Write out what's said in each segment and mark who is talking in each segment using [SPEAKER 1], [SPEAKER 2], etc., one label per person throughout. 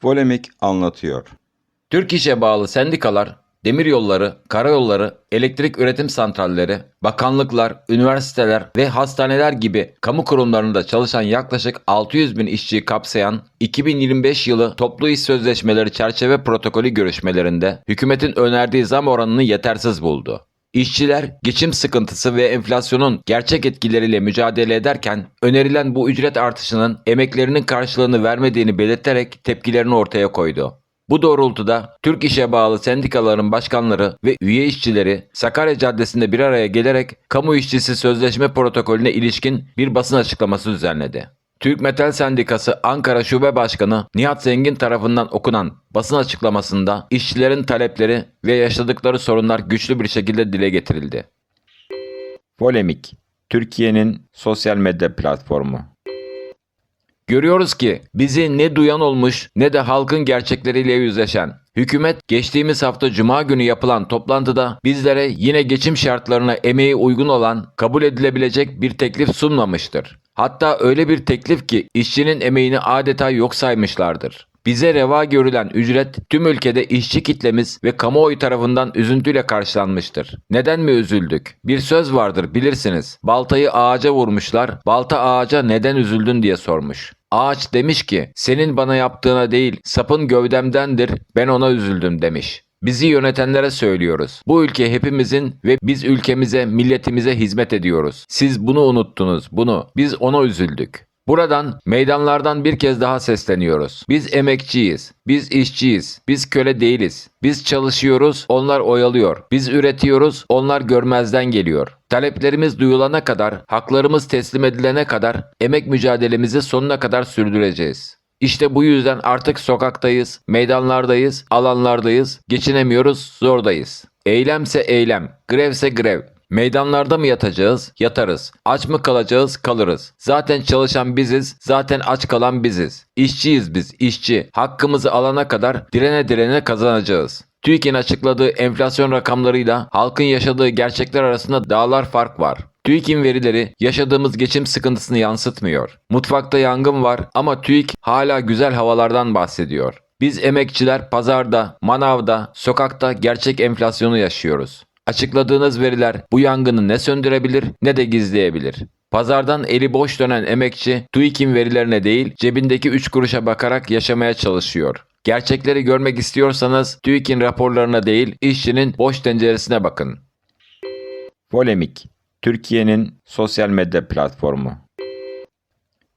[SPEAKER 1] Polemik anlatıyor.
[SPEAKER 2] Türk İş'e bağlı sendikalar, demiryolları, karayolları, elektrik üretim santralleri, bakanlıklar, üniversiteler ve hastaneler gibi kamu kurumlarında çalışan yaklaşık 600 bin işçiyi kapsayan 2025 yılı toplu iş sözleşmeleri çerçeve protokolü görüşmelerinde hükümetin önerdiği zam oranını yetersiz buldu. İşçiler geçim sıkıntısı ve enflasyonun gerçek etkileriyle mücadele ederken önerilen bu ücret artışının emeklerinin karşılığını vermediğini belirterek tepkilerini ortaya koydu. Bu doğrultuda Türk İş'e bağlı sendikaların başkanları ve üye işçileri Sakarya Caddesi'nde bir araya gelerek kamu işçisi sözleşme protokolüne ilişkin bir basın açıklaması düzenledi. Türk Metal Sendikası Ankara Şube Başkanı Nihat Zengin tarafından okunan basın açıklamasında işçilerin talepleri ve yaşadıkları sorunlar güçlü bir şekilde dile getirildi.
[SPEAKER 1] Polemik. Türkiye'nin sosyal medya platformu.
[SPEAKER 2] Görüyoruz ki bizi ne duyan olmuş ne de halkın gerçekleriyle yüzleşen. Hükümet geçtiğimiz hafta cuma günü yapılan toplantıda bizlere yine geçim şartlarına emeği uygun olan kabul edilebilecek bir teklif sunmamıştır. Hatta öyle bir teklif ki işçinin emeğini adeta yok saymışlardır. Bize reva görülen ücret tüm ülkede işçi kitlemiz ve kamuoyu tarafından üzüntüyle karşılanmıştır. Neden mi üzüldük? Bir söz vardır bilirsiniz. Baltayı ağaca vurmuşlar, balta ağaca neden üzüldün diye sormuş. Ağaç demiş ki senin bana yaptığına değil sapın gövdemdendir ben ona üzüldüm demiş. Bizi yönetenlere söylüyoruz. Bu ülke hepimizin ve biz ülkemize, milletimize hizmet ediyoruz. Siz bunu unuttunuz, bunu. Biz ona üzüldük. Buradan meydanlardan bir kez daha sesleniyoruz. Biz emekçiyiz, biz işçiyiz, biz köle değiliz. Biz çalışıyoruz, onlar oyalıyor. Biz üretiyoruz, onlar görmezden geliyor. Taleplerimiz duyulana kadar, haklarımız teslim edilene kadar emek mücadelemizi sonuna kadar sürdüreceğiz. İşte bu yüzden artık sokaktayız, meydanlardayız, alanlardayız, geçinemiyoruz, zordayız. Eylemse eylem, grevse grev. Meydanlarda mı yatacağız? Yatarız. Aç mı kalacağız? Kalırız. Zaten çalışan biziz, zaten aç kalan biziz. İşçiyiz biz, işçi. Hakkımızı alana kadar direne direne kazanacağız. TÜİK'in açıkladığı enflasyon rakamlarıyla halkın yaşadığı gerçekler arasında dağlar fark var. TÜİK'in verileri yaşadığımız geçim sıkıntısını yansıtmıyor. Mutfakta yangın var ama TÜİK hala güzel havalardan bahsediyor. Biz emekçiler pazarda, manavda, sokakta gerçek enflasyonu yaşıyoruz. Açıkladığınız veriler bu yangını ne söndürebilir ne de gizleyebilir. Pazardan eli boş dönen emekçi TÜİK'in verilerine değil cebindeki 3 kuruşa bakarak yaşamaya çalışıyor. Gerçekleri görmek istiyorsanız TÜİK'in raporlarına değil işçinin boş tenceresine bakın.
[SPEAKER 1] Polemik. Türkiye'nin sosyal medya platformu.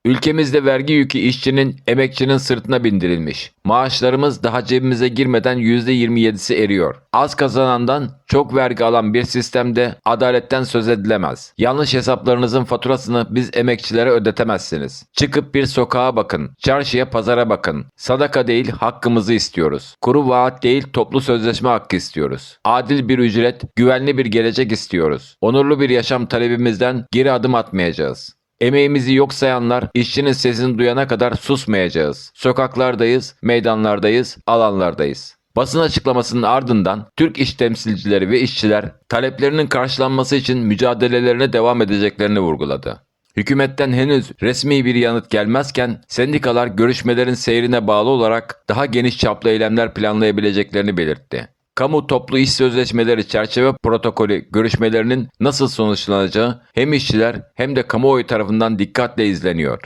[SPEAKER 2] Ülkemizde vergi yükü işçinin, emekçinin sırtına bindirilmiş. Maaşlarımız daha cebimize girmeden %27'si eriyor. Az kazanandan çok vergi alan bir sistemde adaletten söz edilemez. Yanlış hesaplarınızın faturasını biz emekçilere ödetemezsiniz. Çıkıp bir sokağa bakın, çarşıya pazara bakın. Sadaka değil hakkımızı istiyoruz. Kuru vaat değil toplu sözleşme hakkı istiyoruz. Adil bir ücret, güvenli bir gelecek istiyoruz. Onurlu bir yaşam talebimizden geri adım atmayacağız. Emeğimizi yok sayanlar işçinin sesini duyana kadar susmayacağız. Sokaklardayız, meydanlardayız, alanlardayız. Basın açıklamasının ardından Türk iş temsilcileri ve işçiler taleplerinin karşılanması için mücadelelerine devam edeceklerini vurguladı. Hükümetten henüz resmi bir yanıt gelmezken sendikalar görüşmelerin seyrine bağlı olarak daha geniş çaplı eylemler planlayabileceklerini belirtti. Kamu toplu iş sözleşmeleri çerçeve protokolü görüşmelerinin nasıl sonuçlanacağı hem işçiler hem de kamuoyu tarafından dikkatle izleniyor.